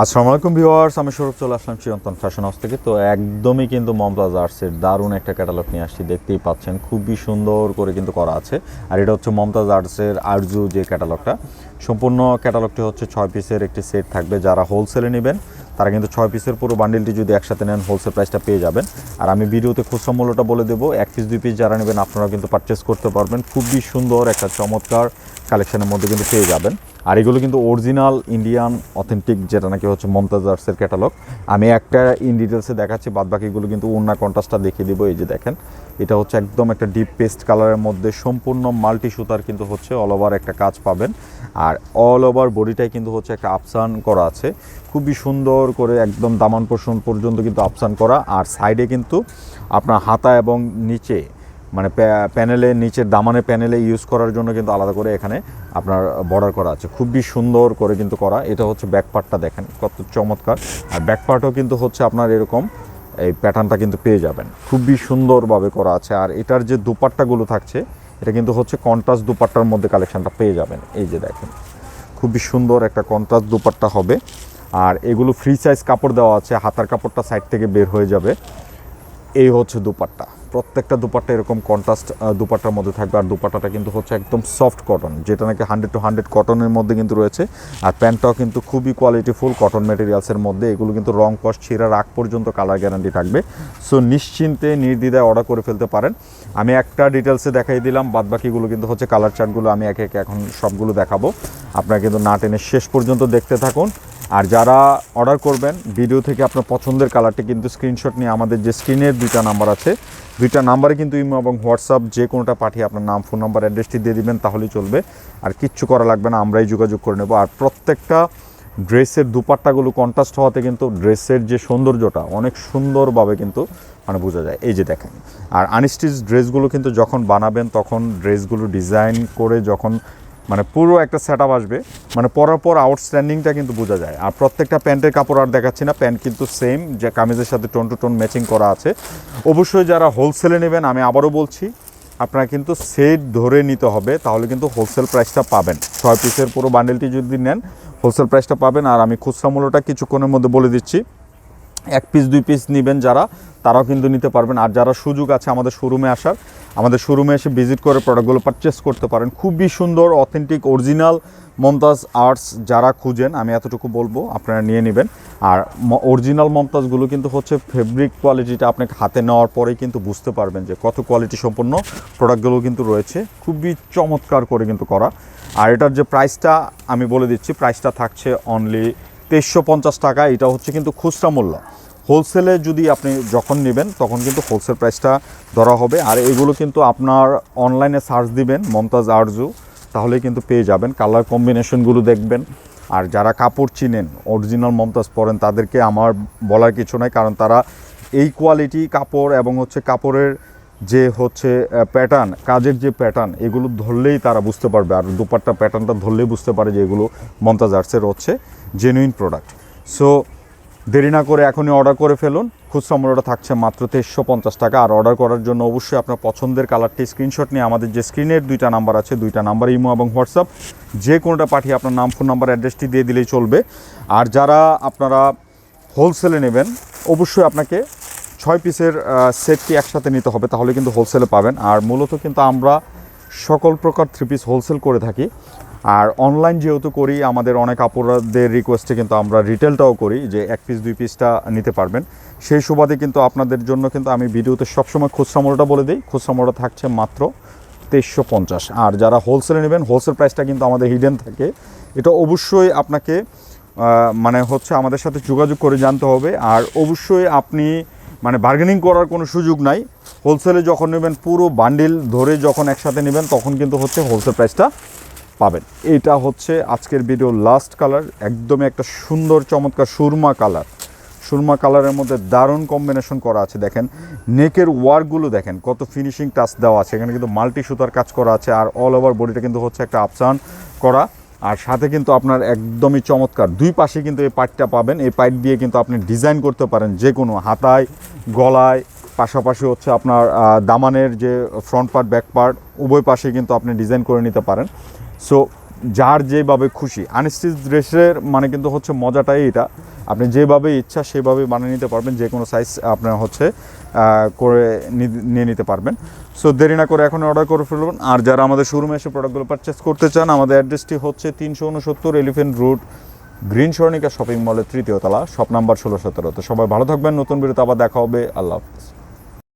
আসসালামু আলাইকুম ভিউয়ার্স, আমি সৌরভ, চলে আসলাম চিরন্তন ফ্যাশন হাউস থেকে। তো একদমই কিন্তু মমতাজ আর্টসের দারুণ একটা ক্যাটালগ নিয়ে আসছি, দেখতেই পাচ্ছেন খুবই সুন্দর করে কিন্তু করা আছে। আর এটা হচ্ছে মমতাজ আর্টসের আরজু যে ক্যাটালগটা, সম্পূর্ণ ক্যাটালগটি হচ্ছে ছয় পিসের একটি সেট থাকবে। যারা হোলসেলে নেবেন, তারা কিন্তু ছয় পিসের পুরো বান্ডিলটি যদি একসাথে নেন হোলসেল প্রাইসটা পেয়ে যাবেন। আর আমি ভিডিওতে খুচরা মূল্যটা বলে দেবো, এক পিস দুই পিস যারা নেবেন আপনারা কিন্তু পারচেস করতে পারবেন। খুবই সুন্দর, একটা চমৎকার কালেকশনের মধ্যে কিন্তু পেয়ে যাবেন। আর এগুলো কিন্তু অরিজিনাল ইন্ডিয়ান অথেন্টিক যেটা নাকি হচ্ছে মমতাজ আর্টসের ক্যাটালগ। আমি একটা ইন ডিটেলসে দেখাচ্ছি বাদ বাকিগুলো কিন্তু অন্য কন্ট্রাস্টটা দেখিয়ে দিব, এই যে দেখেন। এটা হচ্ছে একদম একটা ডিপ পেস্ট কালারের মধ্যে সম্পূর্ণ মাল্টি সুতার কিন্তু হচ্ছে অল ওভার একটা কাজ পাবেন। আর অল ওভার বডিটাই কিন্তু হচ্ছে একটা আপসান করা আছে। খুবই সুন্দর করে একদম দামান পোষণ পর্যন্ত কিন্তু আপসান করা। আর সাইডে কিন্তু আপনার হাতা এবং নিচে মানে প্যা- প্যানেলের নিচের দামানের প্যানেলে ইউজ করার জন্য কিন্তু আলাদা করে এখানে আপনার বর্ডার করা আছে। খুবই সুন্দর করে কিন্তু করা। এটা হচ্ছে ব্যাকপার্টটা দেখেন, কত চমৎকার। আর ব্যাক পার্টও কিন্তু হচ্ছে আপনার এরকম, এই প্যাটার্নটা কিন্তু পেয়ে যাবেন। খুবই সুন্দরভাবে করা আছে। আর এটার যে দুপাট্টাগুলো থাকছে, এটা কিন্তু হচ্ছে কন্ট্রাস্ট দুপাট্টার মধ্যে কালেকশানটা পেয়ে যাবেন। এই যে দেখেন, খুবই সুন্দর একটা কন্ট্রাস্ট দুপাট্টা হবে। আর এগুলো ফ্রি সাইজ কাপড় দেওয়া আছে। হাতার কাপড়টা সাইড থেকে বের হয়ে যাবে। এই হচ্ছে দুপাট্টা। প্রত্যেকটা দুপাট্টা এরকম কন্ট্রাস্ট দুপাট্টার মধ্যে থাকবে। আর দুপাট্টাটা কিন্তু হচ্ছে একদম সফট কটন যেটা নাকি হান্ড্রেড টু হান্ড্রেড কটনের মধ্যে কিন্তু রয়েছে। আর প্যান্টটাও কিন্তু খুবই কোয়ালিটিফুল কটন মেটেরিয়ালসের মধ্যে। এগুলো কিন্তু রং, কস ছিঁড়ার আগ পর্যন্ত কালার গ্যারান্টি থাকবে। সো নিশ্চিন্তে, নির্দ্বিধায় অর্ডার করে ফেলতে পারেন। আমি একটা ডিটেলসে দেখাই দিলাম বাদ বাকিগুলো কিন্তু হচ্ছে কালার চার্টগুলো আমি একে একে এখন সবগুলো দেখাবো। আপনারা কিন্তু না টেনে শেষ পর্যন্ত দেখতে থাকুন। আর যারা অর্ডার করবেন, ভিডিও থেকে আপনার পছন্দের কালারটি কিন্তু স্ক্রিনশট নিয়ে আমাদের যে স্ক্রিনের দুইটা নাম্বার আছে, দুইটা নাম্বারে কিন্তু ইমো এবং হোয়াটসঅ্যাপ যে কোনোটা পাঠিয়ে আপনার নাম ফোন নাম্বার অ্যাড্রেসটি দিয়ে দিবেন, তাহলেই চলবে। আর কিচ্ছু করা লাগবে না, আমরাই যোগাযোগ করে নেব। আর প্রত্যেকটা ড্রেসের দুপাট্টাগুলো কন্ট্রাস্ট হওয়াতে কিন্তু ড্রেসের যে সৌন্দর্যটা অনেক সুন্দরভাবে কিন্তু মানে বোঝা যায়। এই যে দেখেন, আর আনস্টিচ ড্রেসগুলো কিন্তু যখন বানাবেন, তখন ড্রেসগুলো ডিজাইন করে যখন মানে পুরো একটা সেট আসবে। মানে পরার পর আউটস্ট্যান্ডিংটা কিন্তু বোঝা যায়। আর প্রত্যেকটা প্যান্টের কাপড় আর দেখাচ্ছি না, প্যান্ট কিন্তু সেম যে কামিজের সাথে টোন টু টোন ম্যাচিং করা আছে। অবশ্যই যারা হোলসেলে নেবেন, আমি আবারও বলছি, আপনারা কিন্তু সেট ধরে নিতে হবে, তাহলে কিন্তু হোলসেল প্রাইসটা পাবেন। ছয় পিসের পুরো বান্ডেলটি যদি নেন হোলসেল প্রাইসটা পাবেন। আর আমি খুচরা মূল্যটা কিছুক্ষণের মধ্যে বলে দিচ্ছি। এক পিস দুই পিস নেবেন যারা, তারাও কিন্তু নিতে পারবেন। আর যারা সুযোগ আছে আমাদের শোরুমে আসার, আমাদের শোরুমে এসে ভিজিট করে প্রোডাক্টগুলো পারচেস করতে পারেন। খুবই সুন্দর অথেন্টিক অরিজিনাল মমতাজ আর্টস যারা খুঁজেন, আমি এতটুকু বলব, আপনারা নিয়ে নেবেন। আর অরিজিনাল মমতাজগুলো কিন্তু হচ্ছে ফেব্রিক কোয়ালিটিটা আপনাকে হাতে নেওয়ার পরেই কিন্তু বুঝতে পারবেন যে কত কোয়ালিটি সম্পন্ন প্রোডাক্টগুলো কিন্তু রয়েছে। খুবই চমৎকার করে কিন্তু করা। আর এটার যে প্রাইসটা আমি বলে দিচ্ছি প্রাইসটা থাকছে অনলি তেইশশো পঞ্চাশ টাকা, এটা হচ্ছে কিন্তু খুচরা মূল্য। হোলসেলে যদি আপনি যখন নেবেন, তখন কিন্তু হোলসেল প্রাইসটা ধরা হবে। আর এগুলো কিন্তু আপনার অনলাইনে সার্চ দিবেন, মমতাজ আরজু তাহলে কিন্তু পেয়ে যাবেন। কালার কম্বিনেশনগুলো দেখবেন। আর যারা কাপড় চিনেন, অরিজিনাল মমতাজ পরেন, তাদেরকে আমার বলার কিছু নাই, কারণ তারা এই কোয়ালিটি কাপড় এবং হচ্ছে কাপড়ের যে হচ্ছে প্যাটার্ন কাজের যে প্যাটার্ন এগুলো ধরলেই তারা বুঝতে পারবে। আর দুপাট্টা প্যাটার্নটা ধরলেই বুঝতে পারে যে এগুলো মমতাজ আর্টসের হচ্ছে জেনুইন প্রোডাক্ট সো দেরি না করে এখনই অর্ডার করে ফেলুন। খুচরা মূল্যটা থাকছে মাত্র তেইশশো পঞ্চাশ টাকা। আর অর্ডার করার জন্য অবশ্যই আপনার পছন্দের কালারটি স্ক্রিনশট নিয়ে আমাদের যে স্ক্রিনের দুইটা নাম্বার আছে, দুইটা নাম্বার ইমো এবং হোয়াটসঅ্যাপ, যে কোনোটা পাঠিয়ে আপনার নাম ফোন নাম্বার অ্যাড্রেসটি দিয়ে দিলেই চলবে। আর যারা আপনারা হোলসেলে নেবেন, অবশ্যই আপনাকে ছয় পিসের সেটটি একসাথে নিতে হবে, তাহলে কিন্তু হোলসেলে পাবেন। আর মূলত কিন্তু আমরা সকল প্রকার থ্রি পিস হোলসেল করে থাকি। আর অনলাইন যেহেতু করি, আমাদের অনেক আপুরাদের রিকোয়েস্টে কিন্তু আমরা রিটেলটাও করি, যে এক পিস দুই পিসটা নিতে পারবেন। সেই সুবাদে কিন্তু আপনাদের জন্য কিন্তু আমি ভিডিওতে সবসময় খুচরা মূল্যটা বলে দিই। খুচরা মূল্য থাকছে মাত্র তেইশশো পঞ্চাশ। আর যারা হোলসেলে নেবেন হোলসেল প্রাইসটা কিন্তু আমাদের হিডেন থাকে। এটা অবশ্যই আপনাকে মানে হচ্ছে আমাদের সাথে যোগাযোগ করে জানতে হবে। আর অবশ্যই আপনি মানে বার্গেনিং করার কোনো সুযোগ নাই। হোলসেলে যখন নেবেন পুরো বান্ডিল ধরে যখন একসাথে নেবেন, তখন কিন্তু হচ্ছে হোলসেল প্রাইসটা পাবেন। এটা হচ্ছে আজকের ভিডিও লাস্ট কালার একদমই একটা সুন্দর চমৎকার সুরমা কালার সুরমা কালারের মধ্যে দারুণ কম্বিনেশন করা আছে, দেখেন। নেকের ওয়ার্কগুলো দেখেন, কত ফিনিশিং টাচ দেওয়া আছে। এখানে কিন্তু মাল্টি সুতার কাজ করা আছে, আর অল ওভার বডিটা কিন্তু হচ্ছে একটা আপসান করা। আর সাথে কিন্তু আপনার একদমই চমৎকার। দুই পাশে কিন্তু এই পাইটটা পাবেন। এই পাইট দিয়ে কিন্তু আপনি ডিজাইন করতে পারেন যে কোনো হাতায়, গলায়, পাশাপাশি হচ্ছে আপনার দামানের যে ফ্রন্ট পার্ট ব্যাক পার্ট উভয় পাশে কিন্তু আপনি ডিজাইন করে নিতে পারেন। সো যার যেভাবে খুশি। আনস্টিচ ড্রেসের মানে কিন্তু হচ্ছে মজাটাই এটা। আপনি যেভাবে ইচ্ছা সেভাবে বানিয়ে নিতে পারবেন। যে কোনো সাইজ আপনার হচ্ছে করে নিয়ে নিতে পারবেন। সো দেরি না করে এখন অর্ডার করে ফেলবেন আর যারা আমাদের শোরুমে এসে প্রোডাক্টগুলো পারচেস করতে চান, আমাদের অ্যাড্রেসটি হচ্ছে তিনশো উনসত্তর Elephant Road Green Swarnika shopping মলের তৃতীয় তলা শপ নাম্বার ষোলো সতেরো। তো সবাই ভালো থাকবেন। নতুন বিরতি আবার দেখা হবে। আল্লাহ হাফিজ।